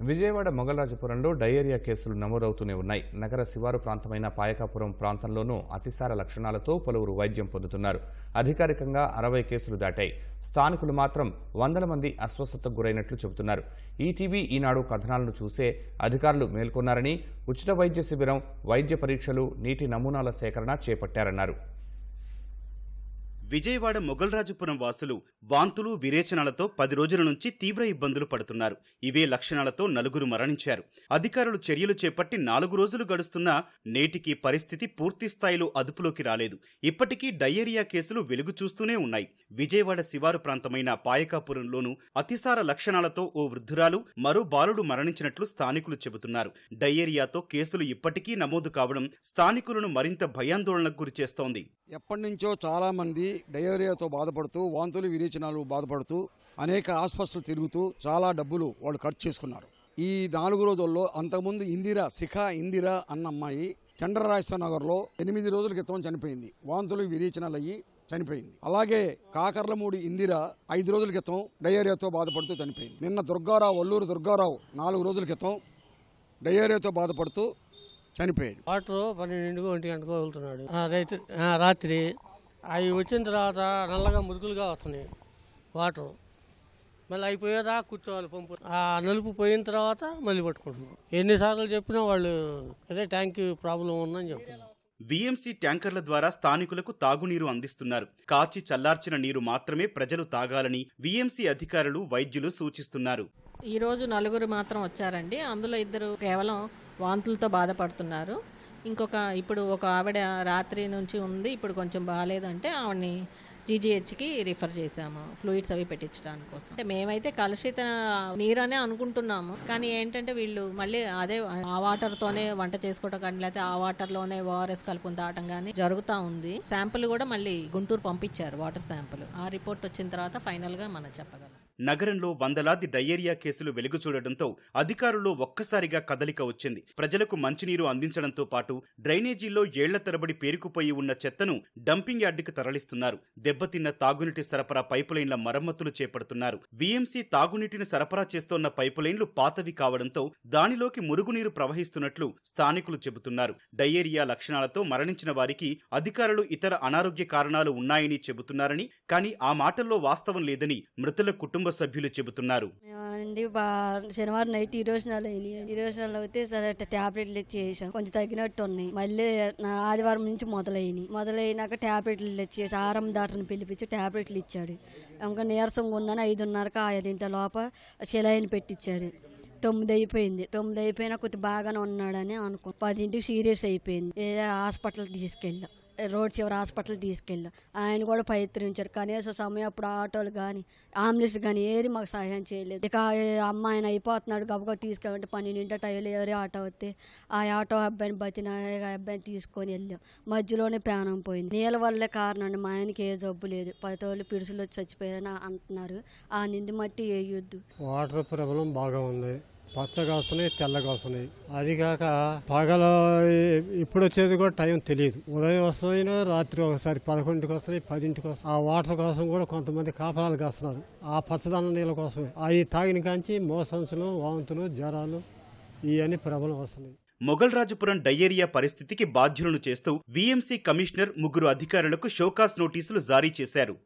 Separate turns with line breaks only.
Vijayawada మొగలరాజపురంలో diarrhoea కేసులు నమోదవుతూనే ఉన్నాయి. నగర శివారు ప్రాంతమైన పాయకాపురం ప్రాంతంలోనూ అతిసార లక్షణాలతో పలువురు వైద్యం పొందుతున్నారు. అధికారికంగా అరవై కేసులు దాటాయి. స్థానికులు మాత్రం వందల మంది అస్వస్థతకు గురైనట్లు చెబుతున్నారు. ఈటీవీ ఈనాడు కథనాలను చూసే అధికారులు మేల్కొన్నారని ఉచిత వైద్య శిబిరం వైద్య పరీక్షలు నీటి నమూనాల సేకరణ చేపట్టారన్నారు.
విజయవాడ మొగల్రాజుపురం వాసులు వాంతులు విరేచనాలతో పది రోజుల నుంచి తీవ్ర ఇబ్బందులు పడుతున్నారు. ఇవే లక్షణాలతో నలుగురు మరణించారు. అధికారులు చర్యలు చేపట్టి నాలుగు రోజులు గడుస్తున్నా నేటికి పరిస్థితి పూర్తి స్థాయిలో అదుపులోకి రాలేదు. ఇప్పటికీ డయేరియా కేసులు వెలుగు చూస్తూనే ఉన్నాయి. విజయవాడ శివారు ప్రాంతమైన పాయకాపురంలోనూ అతిసార లక్షణాలతో ఓ వృద్ధురాలు మరో బాలుడు మరణించినట్లు స్థానికులు చెబుతున్నారు. డయేరియాతో కేసులు ఇప్పటికీ నమోదు కావడం స్థానికులను మరింత భయాందోళనకు గురిచేస్తోంది.
ఎప్పటి నుంచో చాలామంది డయేరియాతో బాధపడుతూ వాంతులు విరేచనాలు బాధపడుతూ అనేక ఆసుపత్రులు తిరుగుతూ చాలా డబ్బులు వాళ్ళు ఖర్చు చేసుకున్నారు. ఈ నాలుగు రోజుల్లో అంతకుముందు ఇందిరా శిఖా ఇందిరా అన్న అమ్మాయి చంద్రరాజేశ్వర నగర్లో ఎనిమిది రోజుల క్రితం చనిపోయింది. వాంతులు విరేచనాలు అయ్యి చనిపోయింది. అలాగే కాకర్లమూడి ఇందిర ఐదు రోజుల క్రితం డయేరియాతో బాధపడుతూ చనిపోయింది. నిన్న దుర్గారావు అల్లూరు దుర్గారావు నాలుగు రోజుల క్రితం డయేరియాతో బాధపడుతూ చనిపోయాడు.
వాటర్ పన్నెండింటికో ఒంటి గంటకో వెళ్తున్నాడు. రైతు ఆ, రాత్రి అవి వచ్చిన తర్వాత నల్లగా మురుగులుగా వస్తున్నాయి వాటర్. మళ్ళీ అయిపోయేదా కూర్చోవాలి పంపు. ఆ నలుపు పోయిన తర్వాత మళ్ళీ పట్టుకుంటున్నాం. ఎన్నిసార్లు చెప్పినా వాళ్ళు అదే ట్యాంక్ ప్రాబ్లం ఉందని చెప్తున్నారు
వీఎంసీ ట్యాంకర్ల ద్వారా స్థానికులకు తాగునీరు అందిస్తున్నారు. కాచి చల్లార్చిన నీరు మాత్రమే ప్రజలు తాగాలని వీఎంసీ అధికారులు వైద్యులు సూచిస్తున్నారు.
ఈ రోజు నలుగురు మాత్రం వచ్చారండి. అందులో ఇద్దరు కేవలం వాంతులతో బాధపడుతున్నారు. ఇంకొక ఇప్పుడు ఒక ఆవిడ రాత్రి నుంచి ఉంది ఇప్పుడు కొంచెం బాగాలేదంటే ఆవిడని జీజీహెచ్కి రిఫర్ చేశాము ఫ్లూయిడ్స్ అవి పెట్టించడానికి కోసం. అంటే మేమైతే కలుషిత నీరనే అనుకుంటున్నాము కానీ ఏంటంటే వీళ్ళు మళ్ళీ అదే ఆ వాటర్తోనే వంట చేసుకోవటం కానీ లేకపోతే ఆ వాటర్లోనే ఓఆర్ఎస్ కలుపుని తాగటం కానీ జరుగుతూ ఉంది. శాంపుల్ కూడా మళ్ళీ గుంటూరు పంపించారు వాటర్ శాంపుల్. ఆ రిపోర్ట్ వచ్చిన తర్వాత ఫైనల్గా మనం చెప్పగలం.
నగరంలో వందలాది డయేరియా కేసులు వెలుగుచూడడంతో అధికారులు అధికారుల్లో ఒక్కసారిగా కదలిక వచ్చింది. ప్రజలకు మంచినీరు అందించడంతో పాటు డ్రైనేజీల్లో ఏళ్ళ తరబడి పేరుకుపోయి ఉన్న చెత్తను డంపింగ్ యార్డుకు తరలిస్తున్నారు. దెబ్బతిన్న తాగునీటి సరఫరా పైపులైన్ల మరమ్మతులు చేపడుతున్నారు. వీఎంసీ తాగునీటిని సరఫరా చేస్తోన్న పైపులైన్లు పాతవి కావడంతో దానిలోకి మురుగునీరు ప్రవహిస్తున్నట్లు స్థానికులు చెబుతున్నారు. డయేరియా లక్షణాలతో మరణించిన వారికి అధికారులు ఇతర అనారోగ్య కారణాలు ఉన్నాయని చెబుతున్నారని కానీ ఆ మాటల్లో వాస్తవం లేదని మృతుల కుటుంబ సభ్యులు చెబుతున్నారు.
శనివారం నైట్ ఇరోజనాలు అయినాయి. ఇరోజనాలు అయితే సరే టాబ్లెట్లు ఇచ్చి కొంచెం తగ్గినట్టు ఉన్నాయి. మళ్ళీ ఆదివారం నుంచి మొదలైనవి మొదలైనాక టాబ్లెట్లు చేసి ఆరం దాటను పిలిపించి టాబ్లెట్లు ఇచ్చాడు. ఇంకా నీరసంగా ఉందని ఐదున్నరకు ఐదింటి లోప సెలైన్ పెట్టించారు తొమ్మిది అయిపోయింది. తొమ్మిది అయిపోయినా కొద్ది బాగానే ఉన్నాడని అనుకో పదింటికి సీరియస్ అయిపోయింది. హాస్పిటల్ హాస్పిటల్కి తీసుకెళ్ళాం. రోడ్ చివరి హాస్పిటల్ తీసుకెళ్ళాం. ఆయన కూడా ప్రయత్నించారు కనీసం సమయం అప్పుడు ఆటోలు కానీ అంబులెన్స్ కానీ ఏది మాకు సహాయం చేయలేదు. ఇక ఆ అమ్మాయిని అయిపోతున్నాడు గబగబా తీసుకెళ్ళంటే పన్నెండింటి టైలు ఎవరి ఆటో వస్తే ఆ ఆటో అబ్బాయిని బతిన అబ్బాయిని తీసుకొని వెళ్ళాం. మధ్యలోనే ప్రాణం పోయింది. నీళ్ళ వల్లే కారణం అండి. మా ఆయనకి ఏ జబ్బు లేదు. పది రోజులు పిడుసులు వచ్చి చచ్చిపోయారని అంటున్నారు. ఆ నింది మట్టి వేయొద్దు.
వాటర్ ప్రాబ్లం బాగా ఉంది. పచ్చగా వస్తున్నాయి తెల్లగా వస్తున్నాయి అది కాక పగల ఇప్పుడు వచ్చేది కూడా టైం తెలియదు ఉదయం వస్తున్నాయి రాత్రి ఒకసారి పదకొండుకి వస్తున్నాయి పదింటికి వస్తాయి ఆ వాటర్ కోసం కూడా కొంతమంది కాపలాలు కాస్తున్నారు. ఆ పచ్చదనం నీళ్ళ కోసమే. అవి తాగిన కాంచి మోసంసులు వాంతులు జ్వరాలు ఇవన్నీ ప్రబలం వస్తున్నాయి.
మొగల్రాజపురం డయేరియా పరిస్థితికి బాధ్యులను చేస్తూ వీఎంసీ కమిషనర్ ముగ్గురు అధికారులకు షోకాస్ నోటీసులు జారీ చేశారు.